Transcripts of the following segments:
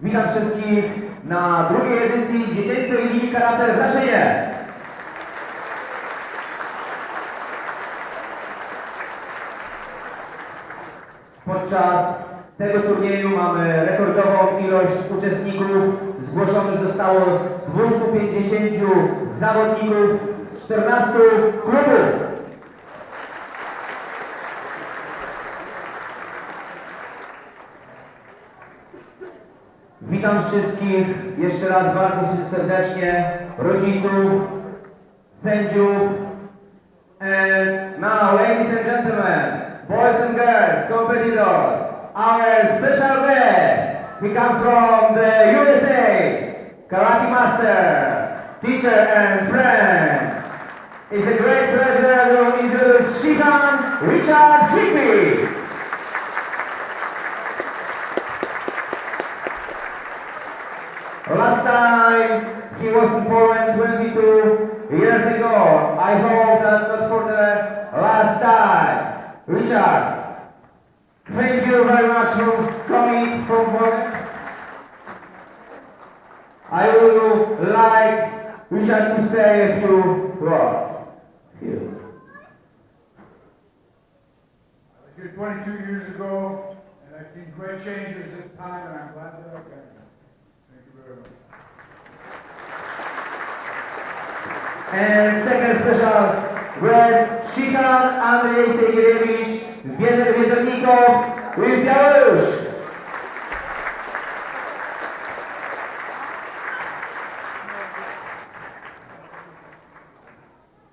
Witam wszystkich na drugiej edycji dziecięcej Ligi Karate w Raszynie. Podczas tego turnieju mamy rekordową ilość uczestników. Zgłoszonych zostało 250 zawodników z 14 klubów. Witam wszystkich jeszcze raz bardzo serdecznie, rodziców, sędziów. And now, ladies and gentlemen, boys and girls, competitors, our special guest, he comes from the USA, karate master, teacher and friend. It's a great pleasure to introduce Shihan Richard Jigby. Last time he was in Poland 22 years ago. I hope that not for the last time. Richard, thank you very much for coming from Poland. I would like Richard to say a few words. Here. I was here 22 years ago, and I've seen great changes this time, and I'm glad that I came. Thank you very much. And second special guest, Shihan Andrzej Sejgierewicz, Wiener Wiedernikow with Białoruś.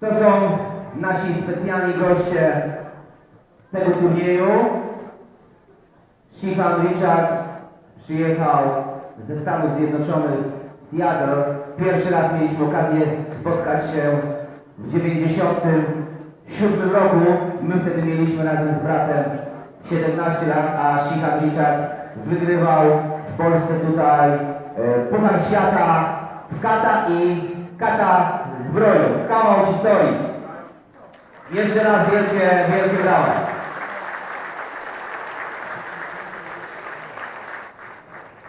To są nasi specjalni goście tego turnieju. Shihan Richard przyjechał ze Stanów Zjednoczonych, Seattle. Pierwszy raz mieliśmy okazję spotkać się w 97 roku. My wtedy mieliśmy razem z bratem 17 lat, a Shihan Richard wygrywał w Polsce tutaj e, Puchar Świata w kata i kata zbroju. Kawał historii. Jeszcze raz wielkie, wielkie brawa.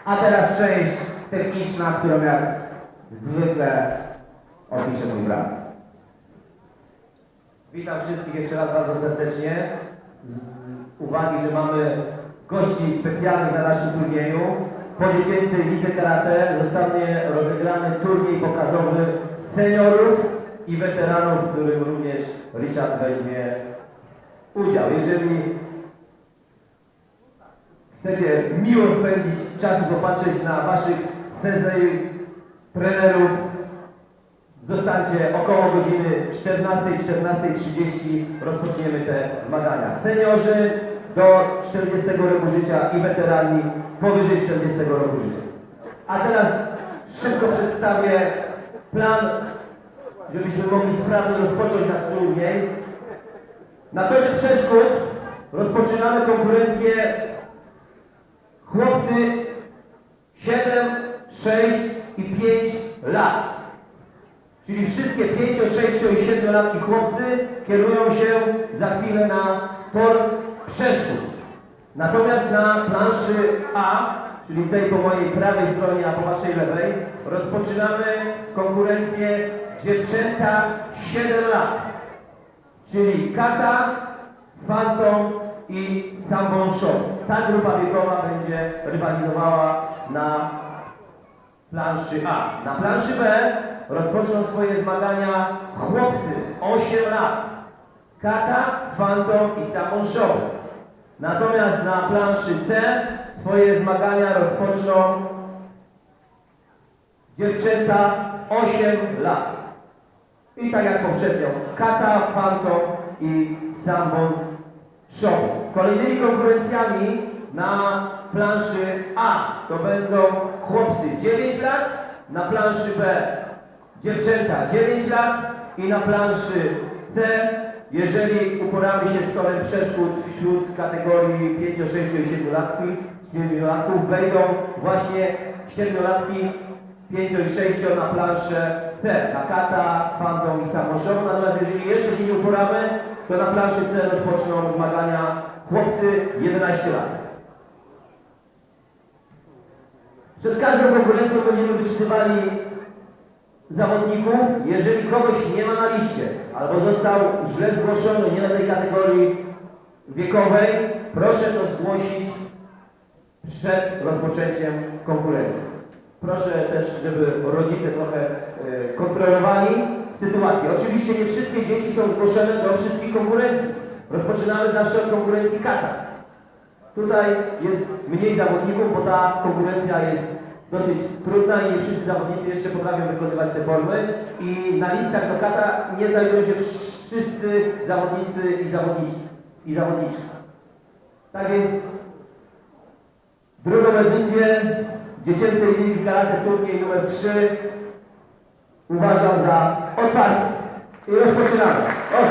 A teraz część techniczna, którą jak zwykle opisze mój brat. Witam wszystkich jeszcze raz bardzo serdecznie. Z uwagi, że mamy gości specjalnych na naszym turnieju, po dziecięcej lidze karate zostanie rozegrany turniej pokazowy seniorów i weteranów, w którym również Richard weźmie udział. Jeżeli chcecie miło spędzić czas i popatrzeć na waszych sensei, trenerów, zostańcie około godziny 14, 14.30 rozpoczniemy te zmagania. Seniorzy do 40 roku życia i weterani powyżej 40 roku życia. A teraz szybko przedstawię plan, żebyśmy mogli sprawnie rozpocząć nasz turniej. Na torze przeszkód rozpoczynamy konkurencję Chłopcy 7, 6 i 5 lat. Czyli wszystkie 5, 6 i 7 latki chłopcy kierują się za chwilę na tor przeszkód. Natomiast na planszy A, czyli tej po mojej prawej stronie, a po waszej lewej, rozpoczynamy konkurencję dziewczęta 7 lat. Czyli kata, fantom i Sambon Show. Ta grupa wiekowa będzie rywalizowała na planszy A. Na planszy B rozpoczną swoje zmagania chłopcy 8 lat. Kata, Phantom i Samon Show. Natomiast na planszy C swoje zmagania rozpoczną dziewczęta 8 lat. I tak jak poprzednio, Kata, Phantom i Sambon Show. Kolejnymi konkurencjami na planszy A to będą chłopcy 9 lat, na planszy B dziewczęta 9 lat i na planszy C, jeżeli uporamy się z torem przeszkód wśród kategorii 5, 6 i 7 latki, 7 latków wejdą właśnie 7 latki 5 i 6 na planszę C, na kata, fandom i samosząd. Natomiast jeżeli jeszcze się nie uporamy, to na planszy C rozpoczną zmagania chłopcy 11 lat. Przed każdą konkurencją będziemy wyczytywali zawodników. Jeżeli kogoś nie ma na liście, albo został źle zgłoszony, nie na tej kategorii wiekowej, proszę to zgłosić przed rozpoczęciem konkurencji. Proszę też, żeby rodzice trochę e, kontrolowali sytuację. Oczywiście nie wszystkie dzieci są zgłoszone do wszystkich konkurencji. Rozpoczynamy zawsze od konkurencji kata. Tutaj jest mniej zawodników, bo ta konkurencja jest dosyć trudna i nie wszyscy zawodnicy jeszcze potrafią wykonywać te formy i na listach do kata nie znajdują się wszyscy zawodnicy i zawodniczki i zawodniczki. Tak więc drugą edycję dziecięcej ligi karate turniej numer 3 uważam za otwarty. I rozpoczynamy. Os.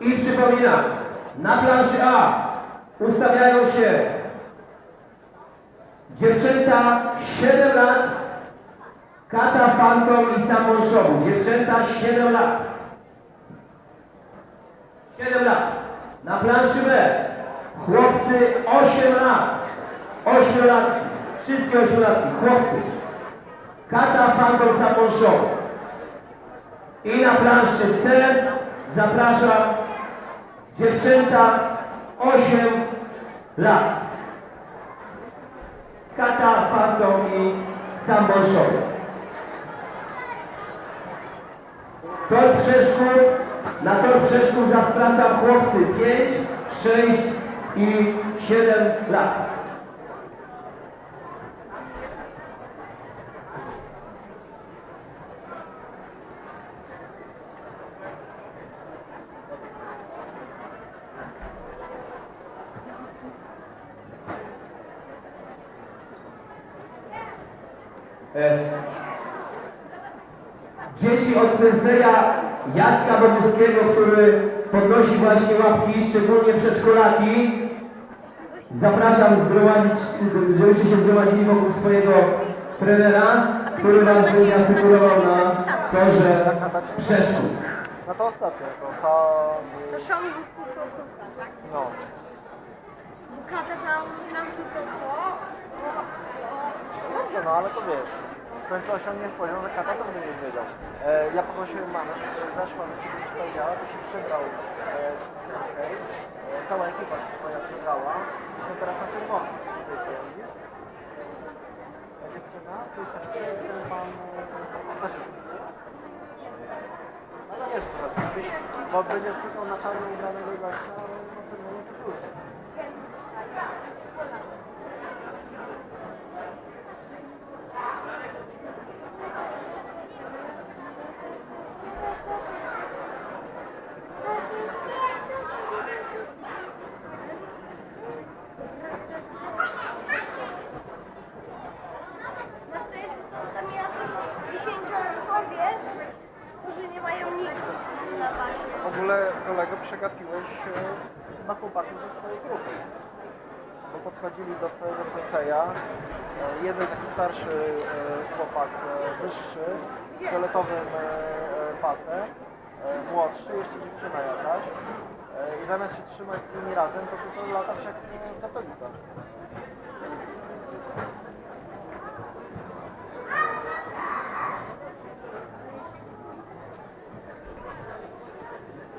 I przypominam, na planszy A ustawiają się dziewczęta 7 lat, Kata Phantom i Samon Show. Dziewczęta 7 lat. 7 lat. Na planszy B chłopcy 8 lat. 8 latki. Wszystkie 8 latki. Chłopcy. Kata Phantom Samon Show. I na planszy C zapraszam dziewczęta 8 lat. Kata, Phantom i Sambon Show. Tor przeszkód, na tor przeszkód zapraszam chłopcy 5, 6 i 7 lat. E, Dzieci od senseja Jacka Boguskiego, który podnosi właśnie łapki, szczególnie przedszkolaki. Zapraszam zgromadzić, żebyście się zgromadzili wokół swojego trenera, który was będzie asykurował na torze przeszkód. No to ostatnie, to sa... To szanowni tak? no. Bukata całą nam tylko to. Dobrze, no ale to wiesz, końcu osiągniesz poziom, że kata też będziesz wiedział. E, ja poprosiłem mamę, żeby zeszła mi się powiedziała, to się przybrał e, trochę, e, cała ekipa się twoja przybrała i są teraz na czerwono. To to? Ta dziewczyna, to jest którą pan e, też jest. Bo będziesz szukał na czarno ubranego ale na czerwono to już. Na szczęście są tam jacyś dziesięciolatkowie, którzy nie mają nic na pasie. W ogóle kolego przegapiłeś e, na chłopaków ze swojej grupy. Bo podchodzili do twojego senseja. e, Jeden taki starszy e, chłopak, e, wyższy, z fioletowym pasem, młodszy, jeszcze dziewczyna jakaś. I zamiast się trzymać z nimi razem, to ty to latasz jak e, katolika.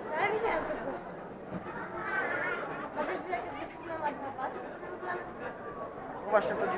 No ja widziałem to gościa. A